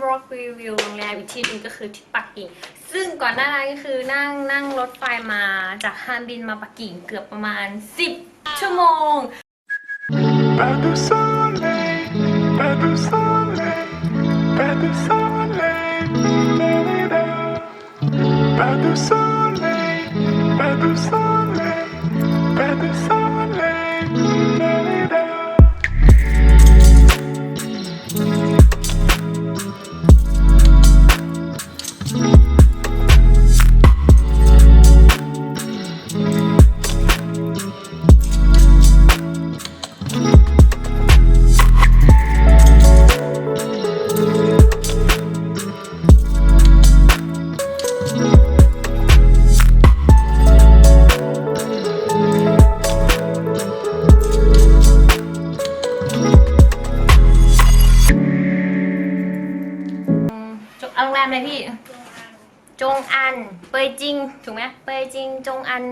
บล็อกรีวิวโรงแรมอีกที่หนึงก็คือที่ปักกิ่ง ซึ่งก่อนหน้านั้นก็คือนั่งนั่งรถไฟมาจากฮานบินมาปักกิ่งเกือบประมาณ 10 ชั่วโมง Pas de soleil, pas de soleil, pas de soleil, da-da-da. pas de soleil, pas de soleil, pas de soleil, เลยพี่ จงอัน เปยจิง ถูกไหมเปยจิง จงอัน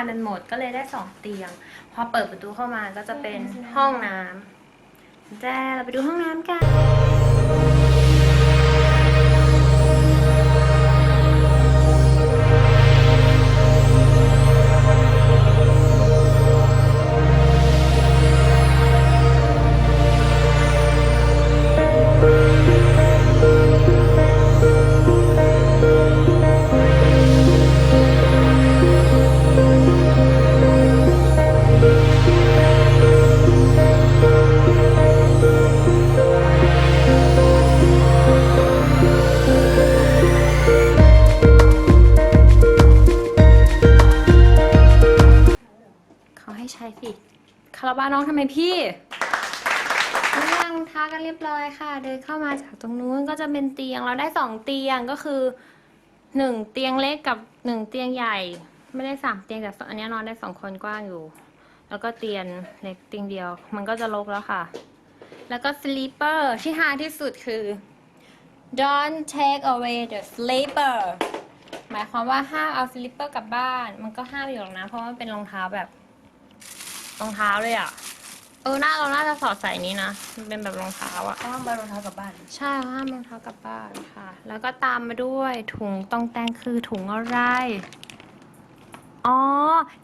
ยงจองไม่ทันมันหมดก็เลยได้สองเตียง พอเปิดประตูเข้ามาก็จะเป็นห้องน้ำแจ้เราไปดูห้องน้ำกัน คาราบาน้องทำไมพี่นั่งทากันเรียบร้อยค่ะ เดินเข้ามาจากตรงนู้นก็จะเป็นเตียงเราได้สองเตียงก็คือหนึ่งเตียงเล็กกับหนึ่งเตียงใหญ่ ไม่ได้สามเตียงแต่อันนี้นอนได้สองคนกว้างอยู่ แล้วก็เตียงเล็กเตียงเดียว มันก็จะลกแล้วค่ะ แล้วก็ sleeper ที่ฮาที่สุดคือ don't take away the sleeper หมายความว่าห้ามเอา sleeper กลับบ้าน มันก็ห้ามอยู่หรอกนะ เพราะว่าเป็นรองเท้าแบบ รองเท้าเลยอะ่ะ เออหน้าเราน่าจะสอดใส่นี้นะมันเป็นแบบรองเท้าอะห้ามใบรองเท้ากลับบ้าน ใช่ห้ามรองเท้ากลับบ้านค่ะ แล้วก็ตามมาด้วยถุงต้องแต่งคือถุงอะไร อ๋อ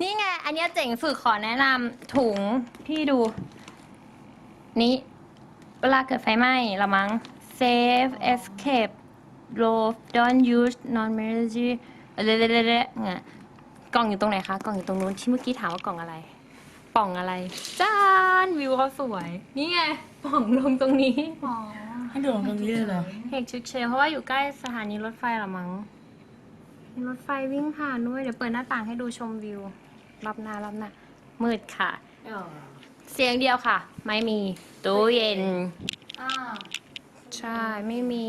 นี่ไง อันเนี้ยเจ๋งสุดขอแนะนำถุงพี่ดู นี้เวลาเกิดไฟไหม้ละมั้ง save escape low don't use non emergency เรื่อยๆๆเนี่ยกล่องอยู่ตรงไหนคะ กล่องอยู่ตรงนู้นที่เมื่อกี้ถามว่ากล่องอะไร ป่องอะไรจ้านวิวเขาสวย นี่ไงป่องลงตรงนี้ให้ดูตรงนี้เลยเหรอเหกชุดเชลเพราะว่าอยู่ใกล้สถานีรถไฟหรอมั้งมีรถไฟวิ่งผ่านด้วยเดี๋ยวเปิดหน้าต่างให้ดูชมวิวรอบหน้ารอบหน้ามืดค่ะ เสียงเดียวค่ะ ไม่มีตู้เย็นอ้าวใช่ ไม่มี